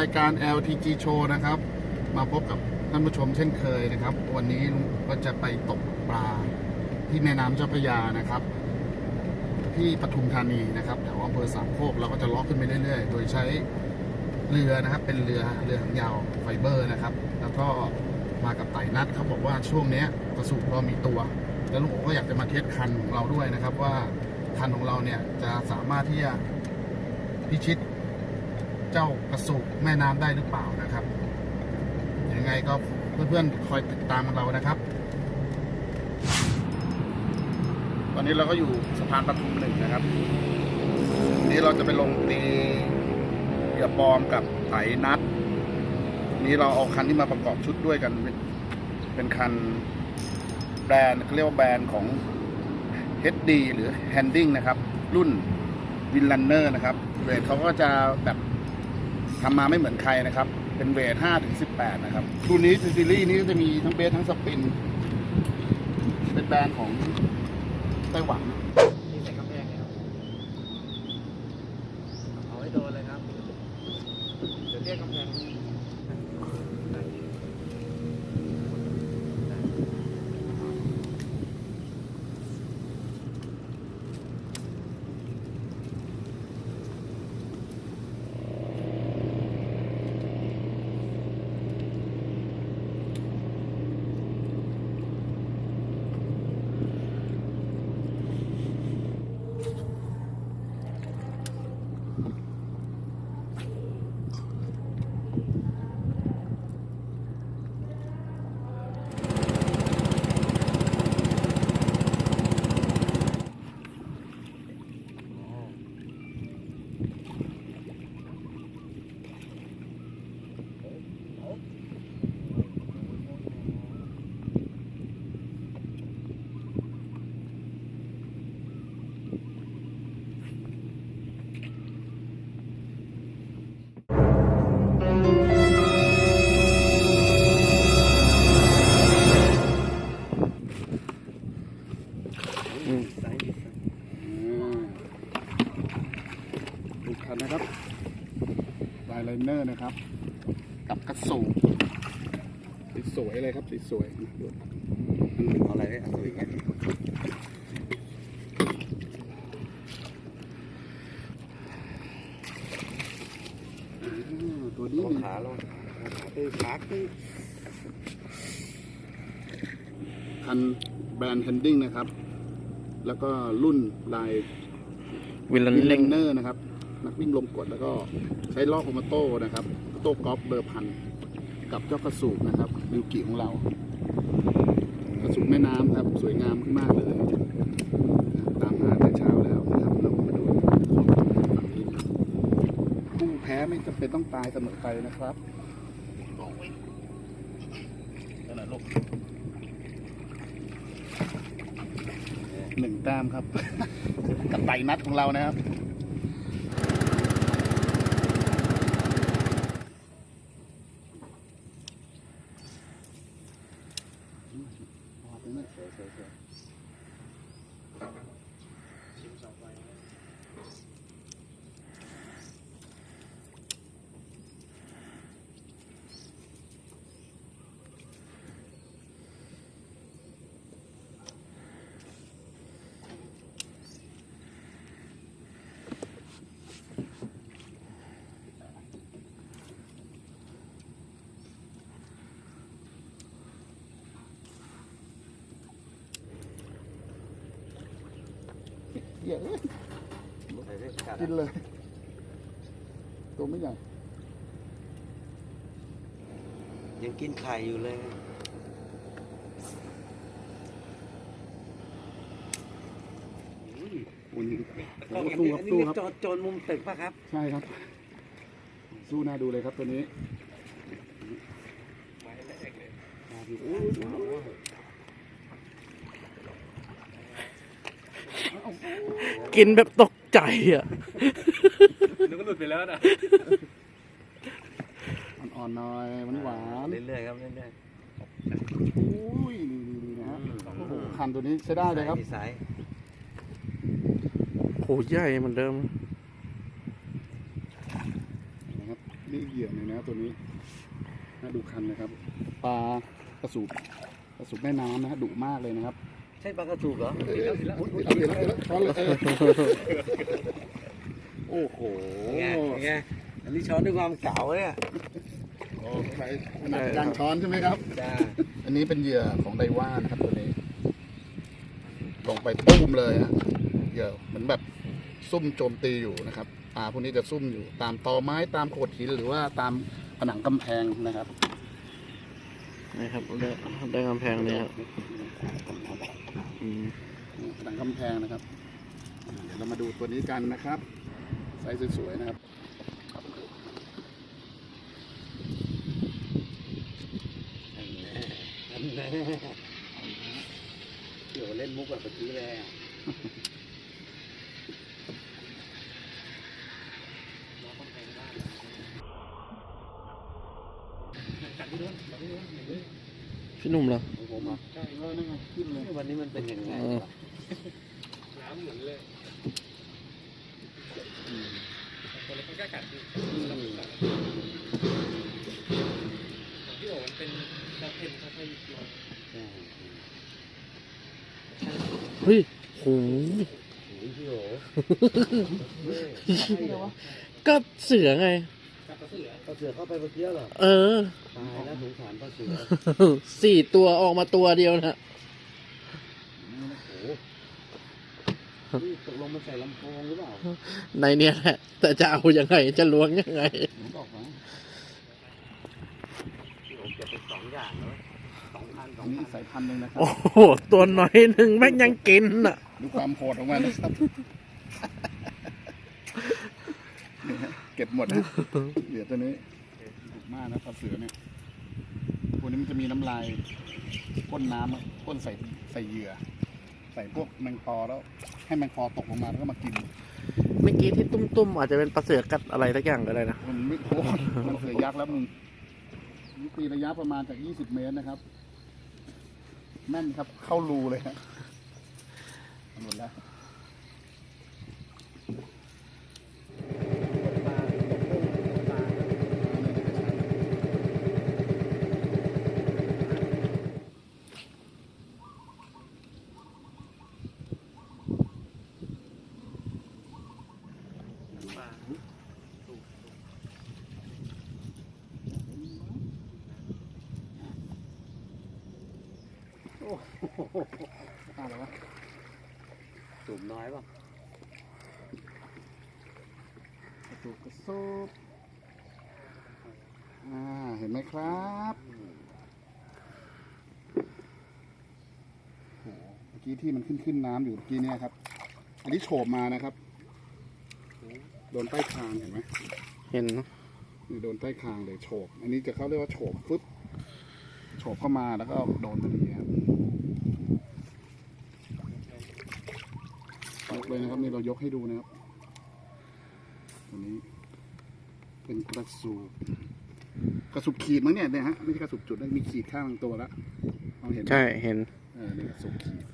รายการ LTG Show นะครับ มาพบกับท่านผู้ชมเช่นเคยนะครับ วันนี้ลุงก็จะไปตกปลาที่แม่น้ำเจ้าพระยานะครับ ที่ปทุมธานีนะครับแถวอำเภอสามโคกเราก็จะเลาะขึ้นไปเรื่อยๆ โดยใช้เรือนะครับเป็นเรือเรือหางยาวไฟเบอร์นะครับ แล้วก็มากับไต่นัดเขาบอกว่าช่วงนี้กระสุนเรามีตัว แล้วลุงโอก็อยากจะมาเทสคันของเราด้วยนะครับ ว่าคันของเราเนี่ยจะสามารถที่จะพิชิต เจ้ากระสุกแม่น้ำได้หรือเปล่านะครับ ยังไงก็เพื่อนๆคอยติดตามเรานะครับ ตอนนี้เราก็อยู่สะพานปทุมหนึ่งนะครับนี้เราจะไปลงตีเหยื่อปลอมกับไถนัด นี้เราเอาคันที่มาประกอบชุดด้วยกัน เป็นคันแบรนด์เขาเรียกว่าแบรนด์ของ HD หรือ Handing นะครับ รุ่นวินลันเนอร์นะครับเวทเขาก็จะแบบ ทำมาไม่เหมือนใครนะครับ เป็นเวท5ถึง18 นะครับรุ่นนี้ซีรีส์นี้ก็จะมีทั้งเบสทั้งสปิน เป็นแบรนด์ของไต้หวันนี่ใส่กำแพงเลยครับเอาให้โดนเลยครับ เดี๋ยวเรียกกำแพง เลยครับสวยๆดูเอาอะไรเนี่ยเอาอย่างเงี้ยตัวนี้มีขาลงขาตื้อขาตื้อคันแบรนด์ Handing นะครับ แล้วก็รุ่นลายวิลเลนเนอร์นะครับ นักวิ่งลมกดแล้วก็ใช้ลอกโอมาโต้นะครับ โต้กอล์ฟเบอร์พันกับเจ้ากระสูบนะครับ ริวกิของเรากระสูบแม่น้ำครับ สวยงามมากเลยตามหาแต่เช้าแล้วนะครับเรามาดูฝั่งนี้ผู้แพ้ไม่จำเป็นต้องตายเสมอไปนะครับนั่นแหละลูกหนึ่งแต้มครับ กับไตรนัดของเรานะครับ อ หี้ยเอ้ย ใส่เรื่อง กัดกินเลย ตัวไม่ใหญ่ยังกินไข่อยู่เลยอุ่นกล้องสู้อันครับนี้สู้มีครับโจรโจรมุมตึกป่ะครับ ใช่ครับ สู้หน้าดูเลยครับตัวนี้โอ้ยกินแบบตก ใจอะนึกว่าหลุดไปแล้วนะอ่อนๆหน่อยมันหวานเรื่อยๆครับเรื่อยอุ้ยนี่ๆๆนะฮะโอ้โหคันตัวนี้ใช้ได้เลยครับมีสายโหใหญ่เหมือนเดิมนะครับนี่เหยื่อเลยนะตัวนี้น่าดูคันเลยครับปลากระสูบกระสูบแม่น้ำนะฮะดุมากเลยนะครับ ใช่ปลากระสูบเหรออุ๊ยอุ๊ยเอาเหยื่อแล้วเอาเหยื่อแล้วช้อนเลยเออโอ้โหไงไงอันนี้ช้อนด้วยความเก่าเนี่ยโอ้ใช้ขนาดการช้อนใช่ไหมครับ จ้า อันนี้เป็นเหยื่อของไดว่านะครับตัวนี้ ลงไปตุ้มเลยฮะเหยื่อเหมือนแบบซุ่มโจมตีอยู่นะครับปลาพวกนี้จะซุ่มอยู่ตามตอไม้ตามโขดหินหรือว่าตามผนังกำแพงนะครับ นะครับได้ได้กำแพงเนี่ยครับ อืมผนังกำแพงนะครับอ่าเดี๋ยวเรามาดูตัวนี้กันนะครับไซส์สวยๆนะครับอันแน่เดี๋ยวเล่นมุกแบบเมื่อกี้เลยอะพี่หนุ่มเหรอของ ผมอะใช่เออนั่นไงขึ้นเลยวันนี้มันเป็นยังไงเออวะน้ำหมุนเลยคนละคนก็กัดอยู่ของพี่โอ๋มันเป็นกระเพนค่อยๆลงเฮ้ยโหโอ้ยพี่โอ๋ก็เสือไงกับกระ เสือปลาเสือเข้าไปเมื่อกี้เหรอเออ ตายแล้วสงสารปลาเสือสี่ตัวออกมาตัวเดียวนะโอ้โหนี่ตกลงมันใส่ลำโพงหรือเปล่าในเนี้ยแหละแต่จะเอายังไงจะล้วงยังไง ผมบอกนะพี่โอ๋เก็บไปสองอย่างเลยสองพันสอัอนงนี้พันสายพันธุ์หนึ่งนะครัโอ้บโห ตัวน้อยหนึ่งแม่งยังกินอะ ดูความโหดของมันนะครับนี่ฮะเก็บหมดนะ เหลือตัวนี้ดุมากนะปลาเสือเนี่ยพวกนี้มันจะมีน้ำลายพ่นน้ำอะพ่นใส่ใส่เหยื่อ ใส่พวกแมงปอแล้ว ให้แมงปอตกลงมาแล้วก็มากิน เมื่อกี้ที่ตุ้มๆอาจจะเป็นปลาเสือกัดอะไรสักอย่างก็ได้นะ มันไม่โคตรมันเสือยักษ์แล้วมึงนี่ตีระยะประมาณจาก 20 เมตรนะครับ แม่นครับเข้ารูเลยฮะหมดแล้ว อะไรวะ สูบน้อยป่ะ กระ สุกกระสุบอ่าเห็นไหมครับโอ้โหเมื่อกี้ที่มันขึ้นขึ้นน้ำอยู่เมื่อกี้เนี่ยครับ อันนี้โฉบมานะครับ โดนใต้คางเห็นไหมเห็นนี่โดนใต้คางเลยโฉบ อันนี้จะเขาเรียกว่าโฉบฟึบโฉบเข้ามาแล้วก็โดนพอดีครับยกเลยนะครับนี่เรายกให้ดูนะครับ ตัวนี้ เป็นกระสูบกระสุบขีดมั้งเนี่ยเนี่ยฮะไม่ใช่กระสุบจุดนะมีขีดข้างตัวแล้วมองเห็นไหมใช่เห็นเออนี่กระสุบขีด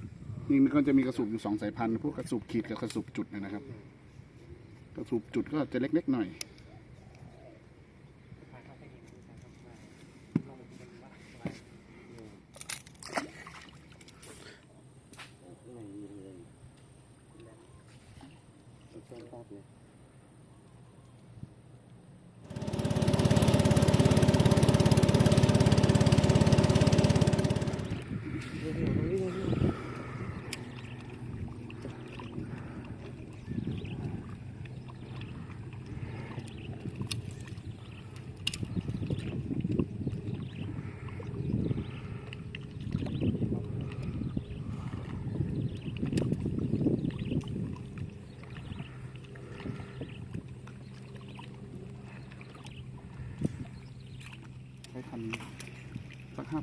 นี่มันก็จะมีกระสุบอยู่สองสายพันธุ์พวกกระสุบขีดกับกระสุบจุดเนยนะครับ กระสุบจุดก็จะเล็กๆหน่อย ไม่มีเลยเส้นตัดเลย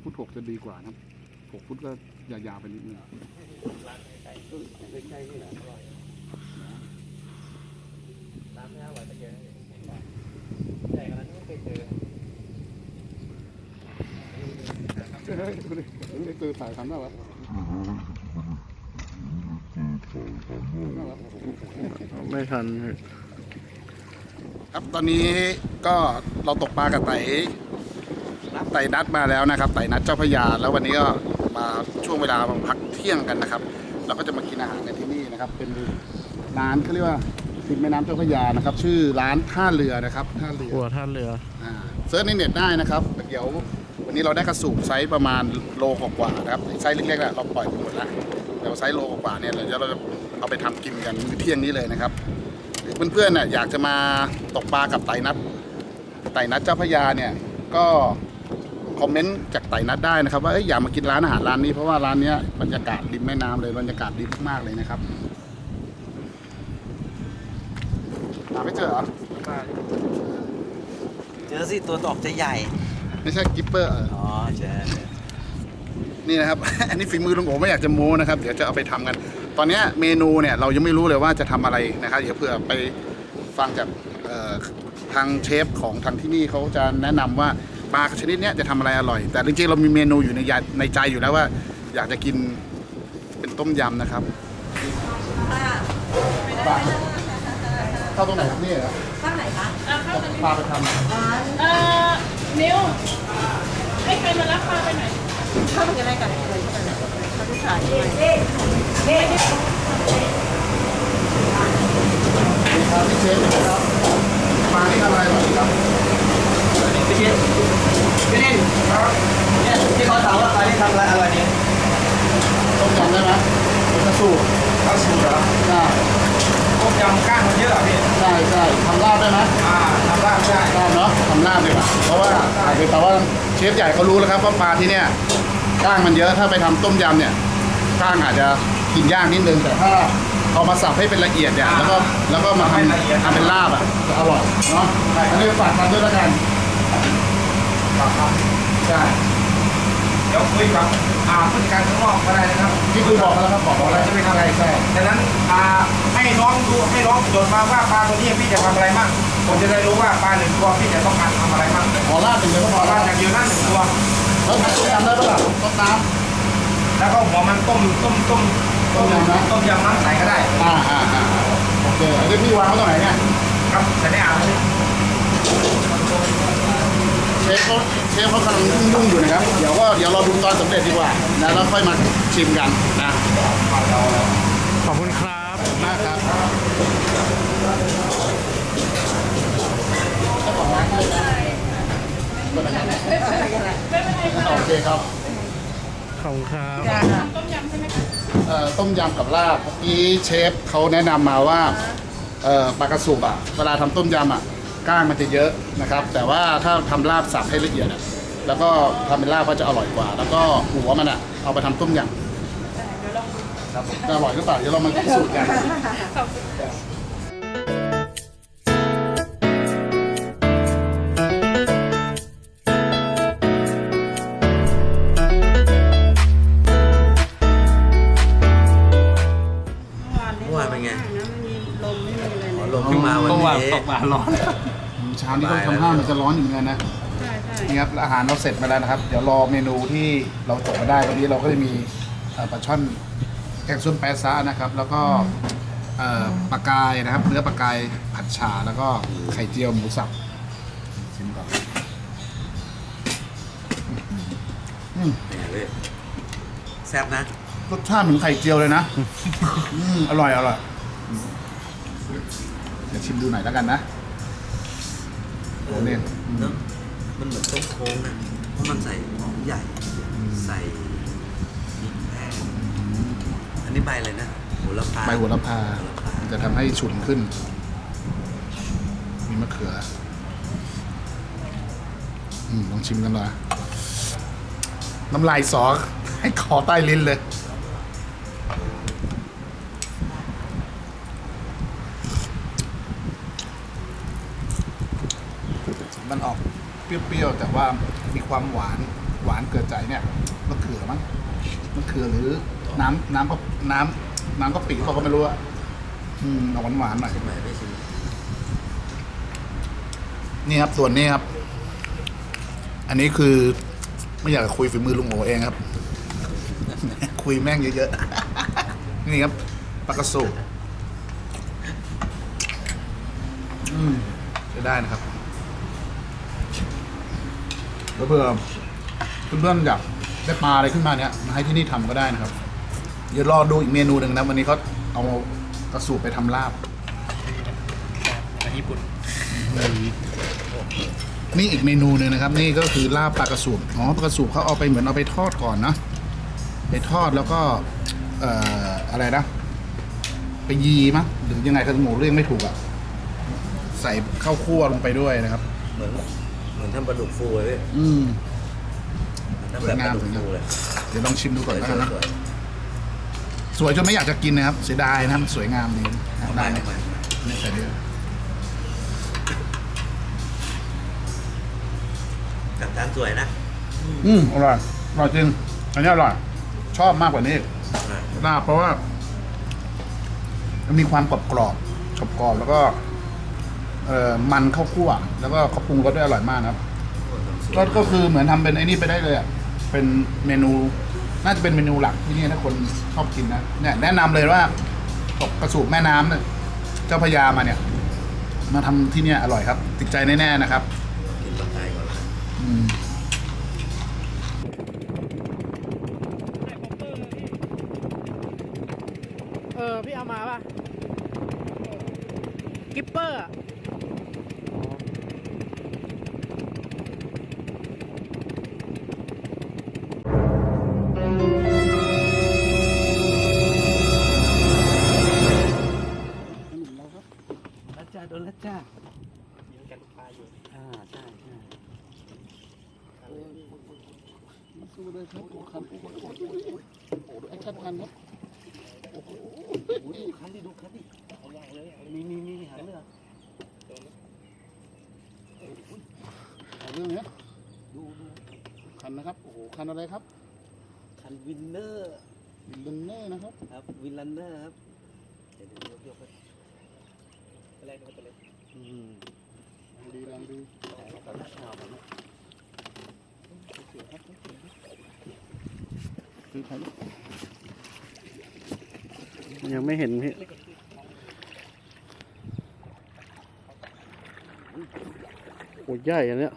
ฟุตหกจะ ดีกว่านะหกฟุตก็ยาวๆไปนิดนึงใกล้ๆนี่แหละร้านไม่อร่อยแต่เยอะใหญ่ขนาดนี้ไม่เคยเจอเฮ้ยดูดินี่คือถ่ายทำน่ารักไม่ทันครับ ตอนนี้ก็เราตกปลากับไต่ ไต่นัดมาแล้วนะครับไต่นัดเจ้าพระยา แล้ววันนี้ก็มาช่วงเวลาพักเที่ยงกันนะครับ เราก็จะมากินอาหารกันที่นี่นะครับ เป็นร้านเขาเรียกว่าริมแม่น้ำเจ้าพระยานะครับ ชื่อร้านท่าเรือนะครับท่าเรือหัวท่าเรืออ่าเซิร์ชในเน็ตได้นะครับเดี๋ยววันนี้เราได้กระสูบไซส์ประมาณโลกว่าๆนะครับไซส์เล็กๆอะเราปล่อยไปหมดแล้วเดี๋ยวไซส์โลกว่าๆเนี่ยเดี๋ยวเราจะเอาไปทำกินกันมื้อเที่ยงนี้เลยนะครับหรือเพื่อนๆน่ะอยากจะมาตกปลากับไต่นัดไต่นัดเจ้าพระยาเนี่ยก็ คอมเมนต์จากไต่นัดได้นะครับ ว่าเอ้ยอยากมากินร้านอาหารร้านนี้เพราะว่าร้านเนี้ยบรรยากาศริมแม่น้ำเลยบรรยากาศดีมากๆเลยนะครับหาไม่เจอเหรอเจอสิตัวตอกจะใหญ่ ไม่ใช่กิปเปอร์เหรออ๋อเจอนี่นะครับ อันนี้ฝีมือลุงโอไม่อยากจะโม้นะครับเดี๋ยวจะเอาไปทำกัน ตอนเนี้ยเมนูเนี่ยเรายังไม่รู้เลยว่าจะทำอะไรนะครับเดี๋ยวเผื่อไปฟังจากเอ่อทางเชฟของทางที่นี่เขาจะแนะนำว่า ปลาชนิดเนี้ยจะทำอะไรอร่อย แต่จริงๆเรามีเมนูอยู่ในยาในใจอยู่แล้วว่า อยากจะกินเป็นต้มยำนะครับปลาเข้าตรงไหนครับเนี่ยครับข้างไหนคะปลาไปทำเอ่อนิวให้ใครมารับปลาไปไหนเข้าไปกันได้กันเลยเข้าไปไหนเขาจะถ่ายยังไงครับพี่เชฟครับปลาที่ทำอะไรอร่อยครับ พี่เด่นพี่เด่นเนี่ยที่เขาถามว่าใครที่ทำอะไรอร่อยเนี่ยต้มยำได้ไหมเป็นกระสูตรข้าวสูตรเหรอได้ต้มยำก้างมันเยอะเหรอพี่ใช่ใช่ทำลาบได้ไหมอ่าทำได้ได้ลาบเนาะทำลาบดีกว่าเพราะว่าอาจจะแต่ว่าเชฟใหญ่เขารู้แล้วครับว่าปลาที่เนี่ยก้างมันเยอะถ้าไปทำต้มยำเนี่ยก้างอาจจะกินยากนิดนึงแต่ถ้าเอามาสับให้เป็นละเอียดเนี่ยแล้วก็แล้วก็มาทำทำเป็นลาบอะจะอร่อยเนาะอันนี้ฝากทำด้วยแล้วกัน ใช่เดี๋ยวคุยกับอ่าผู้จัดการข้างนอกก็ได้นะครับที่คุณบอกมาแล้วครับบอกมาแล้วใช่ไหมครับใช่ใช่ดังนั้นอ่าให้น้องดูให้น้องจดมาว่าปลาตัวนี้พี่จะทำอะไรมั่งผมจะได้รู้ว่าปลาหนึ่งตัวพี่จะต้องการทำอะไรมั่งขอลาบเป็นเดียวก็พพออลาราบดอย่างเดียวนั่นหนึ่งตัวแล้วทำต้มยำได้ปะล่ะต้มน้แล้วก็หัวมันต้มต้มต้มต้มยำนะต้มยำน้ำใสก็ได้ำอ่าอ่าอ่าโอเคอันนี้พี่วางไว้ตรงไหนเนี่ยครับแต่ในอ่างเชฟเขาเชฟเขากำลังยุ่งๆอยู่นะครับ เดี๋ยวก็เดี๋ยวเราดูตอนสำเร็จดีกว่านะแล้วค่อยมาชิมกันนะขอบคุณครับมากครับเจ้าของร้านเลยนะโอเคครับ ขอบคุณครับเอ่อต้มยำกับลาบเมื่อกี้เชฟเขาแนะนำมาว่าเอ่อปลากระสุบอะเวลาทำต้มยำอะ ก้างมันจะเยอะนะครับ แต่ว่าถ้าทำลาบสับให้ละเอียดอะแล้วก็ทำเป็นลาบก็จะอร่อยกว่า แล้วก็หัวมันอะเอาไปทำต้มยำครับจะอร่อยหรือเปล่าเดี๋ยวเรามาพิสูจน์กันเมื่อวานเป็นไงลมไม่มีอะไรเลยลงขึ้นมาวันนี้เช้านี้ก็ทำท่ามันจะร้อนอยู่เหมือนกันนะใช่ใช่นี่ครับอาหารเราเสร็จมาแล้วนะครับ เดี๋ยวรอเมนูที่เราจบมาได้วันนี้เราก็จะมีเอ่อปลาช่อนแกงส้มแปะซะนะครับ แล้วก็เอ่อปลากายนะครับเนื้อปลากายผัดฉ่าแล้วก็ไข่เจียวหมูสับชิมก่อนอืมเป็นไงเว้ยแซ่บนะ รสชาติเหมือนไข่เจียวเลยนะ อืมอร่อยอร่อยอืมเดี๋ยวชิมดูหน่อยแล้วกันนะ โอ้เนี่ยอืมเนอะมันเหมือนต้มโค้งนะเพราะมันใส่หอมใหญ่ ใส่พริกแห้งอันนี้ใบอะไรนะโหระพาใบโหระพา มันจะทำให้ฉุนขึ้น มีมะเขือ อืมลองชิมกันหน่อยน้ำลายสอให้คอใต้ลิ้นเลย มันออก เปรี้ยวๆแต่ว่ามีความหวานหวานเกิดใจเนี่ยมะเขือมั้งมะเขือหรือน้ำน้ำก็น้ำน้ำก็ปีเขาก็ไม่รู้อะอืมหวานหวานๆหน่อยชิมไหมไม่ชิมนี่ครับส่วนนี้ครับ อันนี้คือไม่อยากจะคุยฝีมือลุงโอเองครับ คุยแม่งเยอะๆ นี่ครับปลากระสูอืมจะได้นะครับ แล้วเพื่อเพื่อนๆอยากได้ปลาอะไรขึ้นมาเนี่ยมาให้ที่นี่ทำก็ได้นะครับ เดี๋ยวรอดูอีกเมนูหนึ่งนะวันนี้เขาเอากระสูบไปทำลาบอาหารญี่ปุ่นนี่อีกเมนูหนึ่งนะครับ นี่ก็คือลาบปลากระสูบอ๋อปลากระสูบเขาเอาไปเหมือนเอาไปทอดก่อนนะไปทอดแล้วก็เอ่ออะไรนะไปยีมั้งหรือยังไงครับหมูเรียกไม่ถูกอะใส่ข้าวคั่วลงไปด้วยนะครับเหมือนเห มือนทำปลาดุกฟูเลยอืม ทำแบบปลาดุกฟูเลยเดี๋ยวลองชิมดูสก่อวนยแล้วสกันวยนะ สวยสวยจนไม่อยากจะกินนะครับ เสียดายนะครับสวยงามดีเอาได้มาไหมเอามาไม่ใส่เยอะกับการสวยนะอืมอร่อยอร่อยจริงอันนี้อร่อย ชอบมากกว่านี้อะลาบเพราะว่า มันมีความกรอบกรอบกรอบกรอบๆแล้วก็ เอ่อมันข้าวคั่ว แล้วก็เขาปรุงรสได้อร่อยมากนะครับก็ก็คือเหมือนทำเป็นไอ้นี่ไปได้เลยอะเป็นเมนู น่าจะเป็นเมนูหลักที่นี่ถ้าคนชอบกินนะเนี่ยแนะนำเลยว่าตกกระสูบแม่น้ำเนี่ยเจ้าพระยามาเนี่ย มาทำที่เนี่ยอร่อยครับ ติดใจแน่ๆนะครับ กินปลาไทยก่อนละอืมเออ พี่เอามาป่ะ กิปเปอร์อะ โดนแล้วจ้ายิงกันปลาอยู่อ่าใช่ใช่สู้เลยครับโอ้คันโอ้โหโอ้โหโอ้โหแอคชั่นคันครับดูคันดิดูคันดิเอาอย่างเลยมีมีมีหางเรือเอาเรื่องเนี้ยดูดูคันนะครับโอ้โหคันอะไรครับ คันวินเนอร์วินเนอร์นะครับ ครับวินลันเนอร์ครับเดี๋ยวเดี๋ยวยกยก ไปตัวแรกตัวเล็กอืมลองดีลองดูตอนแรกข่าวผมนะเสียครับคือใครลูกยังไม่เห็นพี่โอ้ยใหญ่อันเนี้ย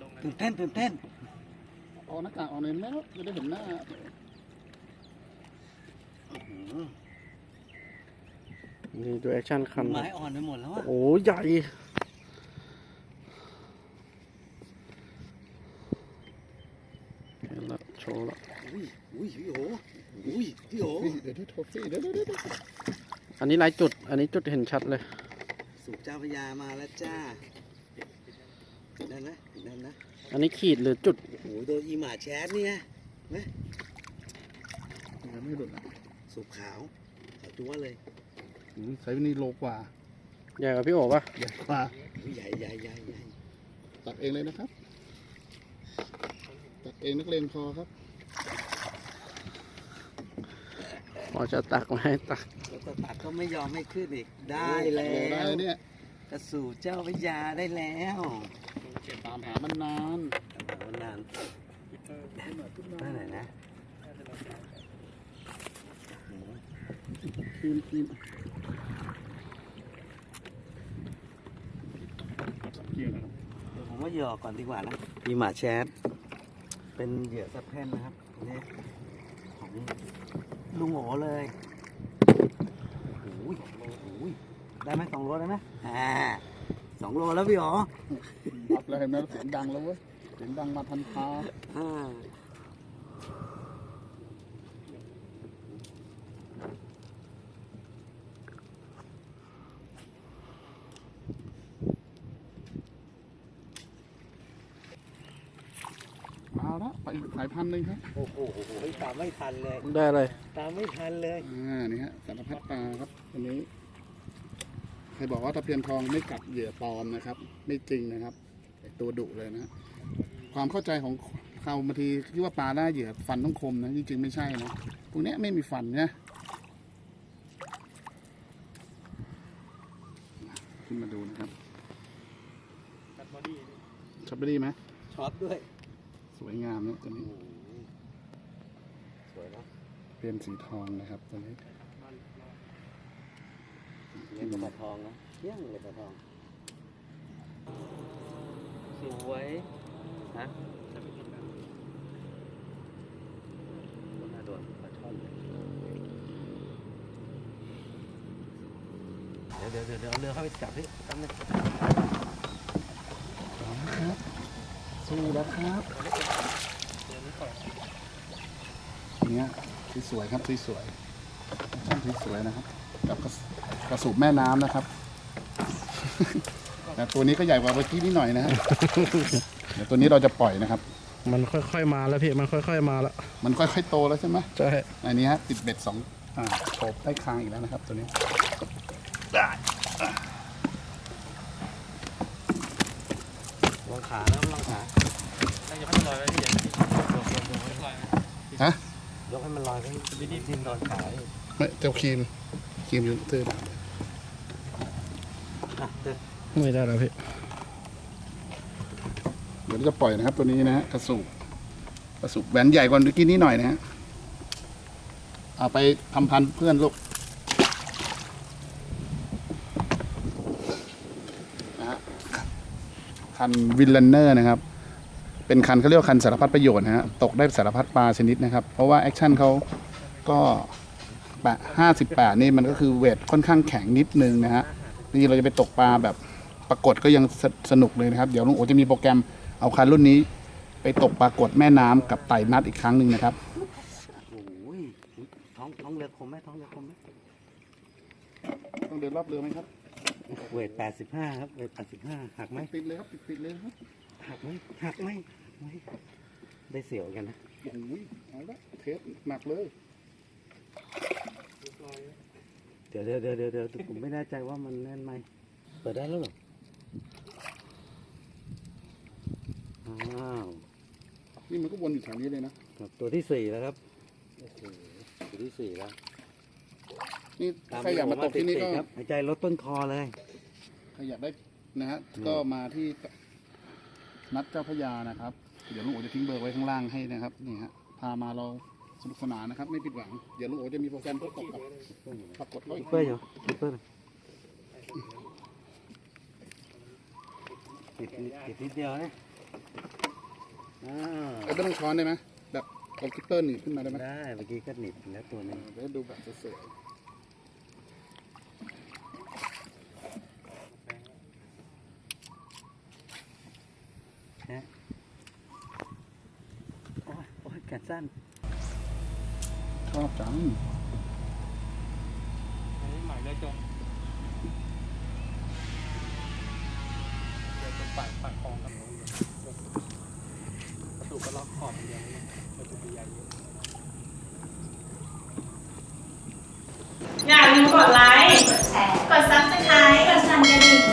ลงตื่นเต้นตื่นเต้นเอาหน้ากากออกหน่อยไหมครับจะได้เห็นหน้า นี่ดูแอคชั่นคันไม้อ่อนไปหมดแล้วอะโอ้ยใหญ่เห็นละโชว์ละอุ้ยอุ้ยพี่โออุ้ยพี่โอเดี๋ยวได้โทฟี่เดี๋ยวเดี๋ยวเดี๋ยวเดี๋ยวอันนี้ลายจุด อันนี้จุดเห็นชัดเลยสุเจ้าพระยามาแล้วจ้านั่นนะนั่นนะ อันนี้ขีดหรือจุดโอ้โหโดนอีหมาแชทเนี่ยนะยังไม่หลุดอะสุขาวขาวจั๊วเลยอืม ไซส์นี่โลกว่า ใหญ่กว่าพี่โอ๋ปะใหญ่กว่าอุ้ยใหญ่ใหญ่ใหญ่ใหญ่ตัดเองเลยนะครับ ตัดเองนักเลงพอครับพอจะตักมาให้ตักแล้วก็ตัดก็ไม่ยอมให้ขึ้นอีก ได้แล้โอ้ได้วเนี่ยกระสู่เจ้าพระยาได้แล้วตามหามันนานโอ้โหนานนั่นไหนนะครีมครีมเกี่ยวนะครับ เดี๋ยวผมว่าเหยื่อก่อนดีกว่านะอีหมาแชทเป็นเหยื่อสับแพนนะครับอันนี้ของลุงโอเลยโอ้ยโอ้ยได้ไหมสองโลได้ไหมอ่าสองโลแล้วพี่อ๋อรับแล้วเห็นไหมเสียงดังแล้วเว้ยเสียงดังมาทันทาอ่ามาแล้วไปอีกสาย พันธุ์หนึ่งครับโอ้โหตามไม่ทันเลย ได้เลยตามไม่ทันเลย อ่า นี่ฮะ สารพัดปลาครับวันนี้ ใครบอกว่าตะเพียนทองไม่กัดเหยื่อปลอมนะครับ ไม่จริงนะครับไอ้ตัวดุเลยนะฮะความเข้าใจของเขาบางทีคิดว่าปลาหน้าเหยื่อฟันต้องคมนะจริงๆไม่ใช่นะพวกเนี้ยไม่มีฟันนะขึ้นมาดูนะครับตัดบอดี้ช็อปไปดีไหมช็อตด้วย สวยงามนะตัวนี้สวยเนาะเป็นสีทองนะครับตัวนี้เลี้ยงกับปลาทองนะเลี้ยงเลยปลาทอง สวยฮะน่าโดนปลาช่อนเดี๋ยวเดี๋ยวเดี๋ยวเอาเรือเข้าไปจับพี่ตั้งนึงสู้แล้วครับเนี้ย สวยๆครับสวยๆช่างสวยๆนะครับกับกระสกระสูบแม่น้ำนะครับ แต่ตัวนี้ก็ใหญ่กว่าเมื่อกี้นิดหน่อยนะฮะเดี๋ยวตัวนี้เราจะปล่อยนะครับ มันค่อยๆมาแล้วพี่ มันค่อยๆมาแล้ว มันค่อยๆโตแล้วใช่ไหมใช่อันนี้ฮะติดเบ็ดสองอ่าโผล่ใต้คางอีกแล้วนะครับ ตัวนี้ลองขานะลองขาน่าจะพัดลอยไว้ที่อย่างนี้ลงลงลงพัดลอยไหม ฮะ ยก ให้มันลอยไปดิดิดินนอนขาดิไม่เจ้าครีมครีมอยู่ตื้นอะเดินไม่ได้แล้วพี่เดี๋ยวเราจะปล่อยนะครับ ตัวนี้นะฮะกระสูบกระสูบแหวนใหญ่กว่าเมื่อกี้นิดหน่อยนะฮะเอาไปทำพันธุ์เพื่อนลูกนะฮะคันวิลเลนเนอร์นะครับ เป็นคันเขาเรียกว่าคันสารพัดประโยชน์นะฮะตกได้สารพัดปลาชนิดนะครับ เพราะว่าแอคชั่นเขาก็แปะห้าสิบแปดนี่มันก็คือเวทค่อนข้างแข็งนิดนึงนะฮะนี่เราจะไปตกปลาแบบปรากฏก็ยังสสนุกเลยนะครับ เดี๋ยวลุงโอจะมีโปรแกรมเอาคันรุ่นนี้ ไปตกปรากฏแม่น้ำกับไต่นัดอีกครั้งหนึ่งนะครับ โอ้ยท้องท้องเรือคมไหมท้องเรือคมไหมต้องเดินรอบเรือไหมครับเวทแปดสิบห้าครับเวทแปดสิบห้าหักไหมติดเลยครับติดติดเลยครับหักไหมหักไหมหัก ไหมได้เสียวกันนะโอ้โหเอาละเทสหนักเลยเดี๋ยวเดี๋ยวเดี๋ยวเดี๋ยวเดี๋ยวผมไม่แน่ใจว่ามันแน่นไหมเปิดได้แล้วเหรออ้าวนี่มันก็วนอยู่แถวนี้เลยนะครับตัวที่สี่แล้วครับโอ้โหตัวที่สี่แล้วนี่ใครอยากมาตกที่นี่ก็ครับหายใจลดต้นคอเลยใครอยากได้นะฮะอืมก็มาที่นัดเจ้าพระยานะครับ เดี๋ยวลุงโอจะทิ้งเบอร์ไว้ข้างล่างให้นะครับนี่ฮะพามาเราสนุกสนานนะครับ ไม่ผิดหวังเดี๋ยวลุงโอจะมีโปรแกรมเพื่อตกกับปรากฏไว้คิปเปอร์อยู่คิปเปอร์ติดนิดติดนิดเดียวนะอ้าวเอาไม่ต้องช้อนได้ไหมแบบคอมพิวเตอร์หนีบขึ้นมาได้ไหมได้เมื่อกี้ก็หนีบแล้วตัวหนึงเดี๋ยวให้ดูแบบสวยน แขนสั้นชอบจังอันนี้หม่เลยจงเดี๋ยวจะปัดปัดคลองกับน้นเลยประตูก็ล็อกขอบอย่างเดียวประตูใหญ่เยอะอย่าลืมกดไลค์ กดซับสไครต์กดสั่นกระดิ่ง